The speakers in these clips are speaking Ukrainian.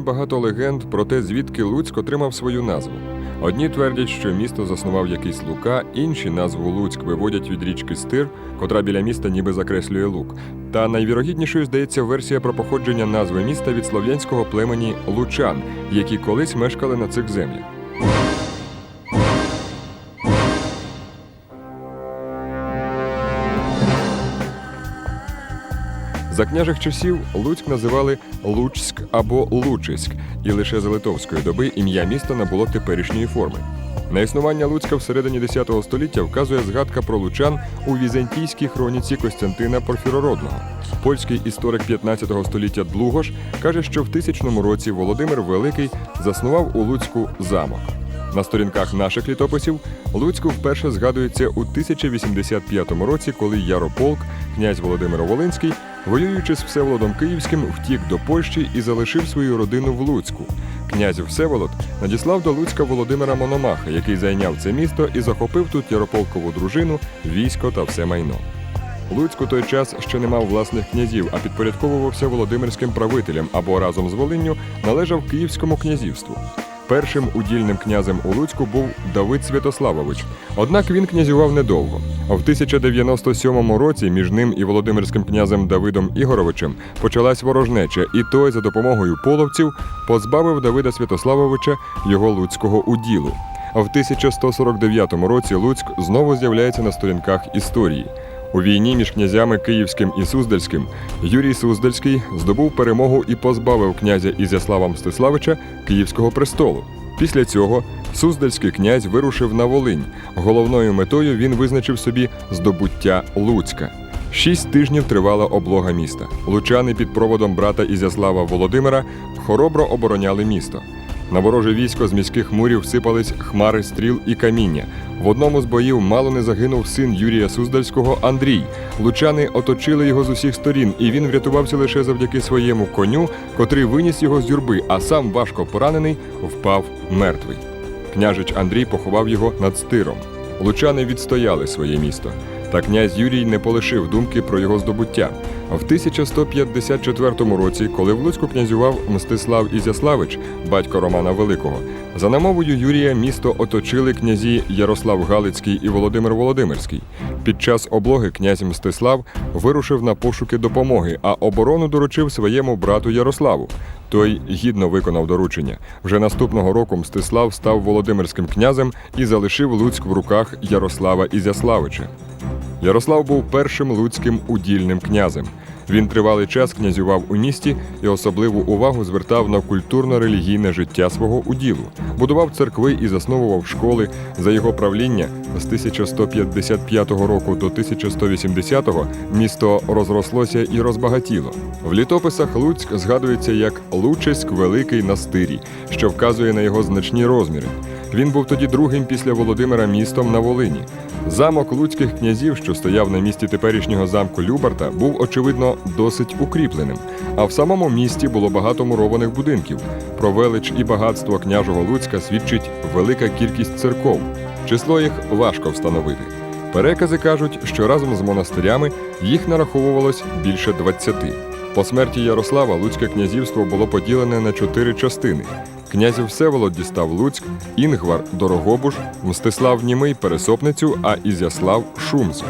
Багато легенд про те, звідки Луцьк отримав свою назву. Одні твердять, що місто заснував якийсь Лука, інші назву Луцьк виводять від річки Стир, котра біля міста ніби закреслює лук. Та найвірогіднішою здається версія про походження назви міста від слов'янського племені Лучан, які колись мешкали на цих землях. За княжих часів Луцьк називали Луцьк або Лучиськ, і лише за литовської доби ім'я міста набуло теперішньої форми. На існування Луцька всередині X століття вказує згадка про лучан у візантійській хроніці Костянтина Порфірородного. Польський історик 15 століття Длугош каже, що в тисячному році Володимир Великий заснував у Луцьку замок. На сторінках наших літописів Луцьку вперше згадується у 1085 році, коли Ярополк, князь Володимир Волинський, воюючи з Всеволодом Київським, втік до Польщі і залишив свою родину в Луцьку. Князь Всеволод надіслав до Луцька Володимира Мономаха, який зайняв це місто і захопив тут Ярополкову дружину, військо та все майно. Луцьк у той час ще не мав власних князів, а підпорядковувався володимирським правителям або разом з Волинню належав Київському князівству. Першим удільним князем у Луцьку був Давид Святославович. Однак він князював недовго. В 1097 році між ним і Володимирським князем Давидом Ігоровичем почалась ворожнеча, і той за допомогою половців позбавив Давида Святославовича його луцького уділу. А в 1149 році Луцьк знову з'являється на сторінках історії. У війні між князями Київським і Суздальським Юрій Суздальський здобув перемогу і позбавив князя Ізяслава Мстиславича Київського престолу. Після цього Суздальський князь вирушив на Волинь. Головною метою він визначив собі здобуття Луцька. Шість тижнів тривала облога міста. Лучани під проводом брата Ізяслава Володимира хоробро обороняли місто. На вороже військо з міських мурів сипались хмари стріл і каміння. В одному з боїв мало не загинув син Юрія Суздальського Андрій. Лучани оточили його з усіх сторін, і він врятувався лише завдяки своєму коню, котрий виніс його з юрби, а сам важко поранений впав мертвий. Княжич Андрій поховав його над стиром. Лучани відстояли своє місто. Та князь Юрій не полишив думки про його здобуття. В 1154 році, коли в Луцьку князював Мстислав Ізяславич, батько Романа Великого, за намовою Юрія місто оточили князі Ярослав Галицький і Володимир Володимирський. Під час облоги князь Мстислав вирушив на пошуки допомоги, а оборону доручив своєму брату Ярославу. Той гідно виконав доручення. Вже наступного року Мстислав став Володимирським князем і залишив Луцьк в руках Ярослава Ізяславича. Ярослав був першим луцьким удільним князем. Він тривалий час князював у місті і особливу увагу звертав на культурно-релігійне життя свого уділу, будував церкви і засновував школи. За його правління з 1155 року до 1180 місто розрослося і розбагатіло. В літописах Луцьк згадується як Лучиськ Великий на стирі, що вказує на його значні розміри. Він був тоді другим після Володимира містом на Волині. Замок луцьких князів, що стояв на місці теперішнього замку Любарта, був очевидно досить укріпленим. А в самому місті було багато мурованих будинків. Про велич і багатство княжого Луцька свідчить велика кількість церков. Число їх важко встановити. Перекази кажуть, що разом з монастирями їх нараховувалось більше 20. По смерті Ярослава Луцьке князівство було поділене на чотири частини. Князь Всеволод дістав Луцьк, Інгвар Дорогобуш, Мстислав Німий Пересопницю, а Ізяслав Шумсу.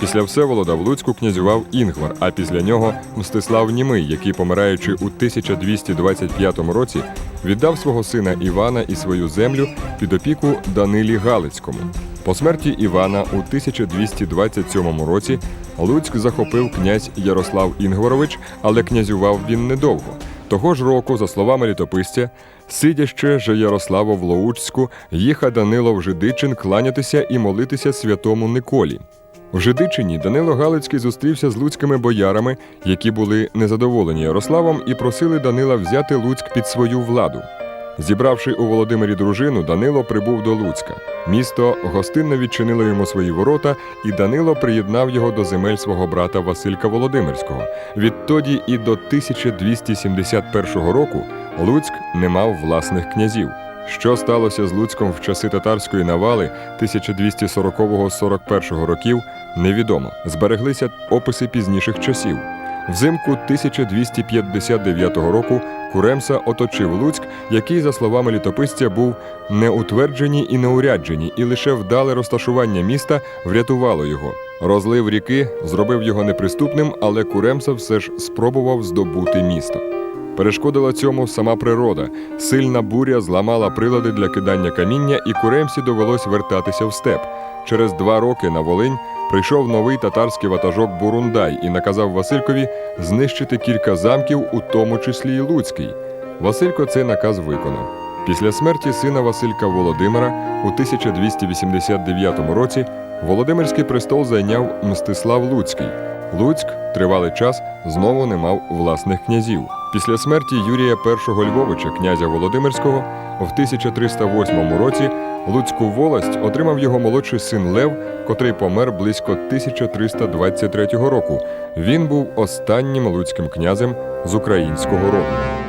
Після Всеволода в Луцьку князював Інгвар, а після нього Мстислав Німий, який, помираючи у 1225 році, віддав свого сина Івана і свою землю під опіку Данилі Галицькому. По смерті Івана у 1227 році Луцьк захопив князь Ярослав Інгварович, але князював він недовго. Того ж року, за словами літописця, сидяще же Ярославо в Лоуцьку, їха Данило в Жидичин кланятися і молитися святому Николі. В Жидичині Данило Галицький зустрівся з луцькими боярами, які були незадоволені Ярославом і просили Данила взяти Луцьк під свою владу. Зібравши у Володимирі дружину, Данило прибув до Луцька. Місто гостинно відчинило йому свої ворота, і Данило приєднав його до земель свого брата Василька Володимирського. Відтоді і до 1271 року Луцьк не мав власних князів. Що сталося з Луцьком в часи татарської навали 1240-41 років, невідомо. Збереглися описи пізніших часів. Взимку 1259 року Куремса оточив Луцьк, який, за словами літописця, був неутверджені і неуряджені, і лише вдале розташування міста врятувало його. Розлив ріки зробив його неприступним, але Куремса все ж спробував здобути місто. Перешкодила цьому сама природа. Сильна буря зламала прилади для кидання каміння, і Куремсі довелось вертатися в степ. Через два роки на Волинь прийшов новий татарський ватажок Бурундай і наказав Василькові знищити кілька замків, у тому числі й Луцький. Василько цей наказ виконав. Після смерті сина Василька Володимира у 1289 році Володимирський престол зайняв Мстислав Луцький. Луцьк тривалий час знову не мав власних князів. Після смерті Юрія І Львовича, князя Володимирського, в 1308 році Луцьку волость отримав його молодший син Лев, котрий помер близько 1323 року. Він був останнім луцьким князем з українського роду.